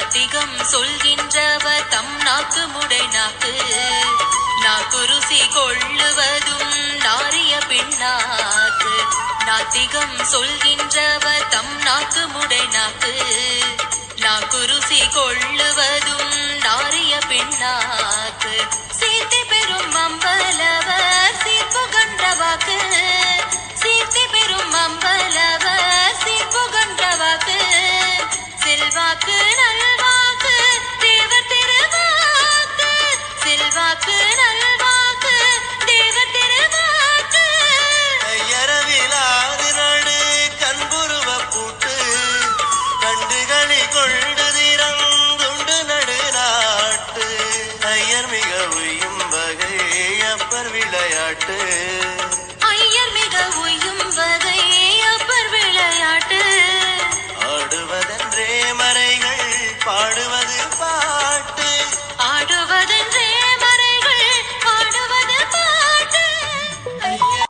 நாத்திகம் சொல்கின்றவர் தம் நாக்கு முடை நாக்கு. நாக்குருசி கொள்ளுவதும் நாரிய பின்னாக்கு. நாத்திகம் சொல்கின்றவர் தம் நாக்கு முடை நாக்கு. நாக்குருசி கொள்ளுவதும் நாரிய பின்னாக்கு. விளையாட்டு. ஐயர் மிக உயும் வகை அப்பர் விளையாட்டு. ஆடுவதென்றே மறைகள் பாடுவது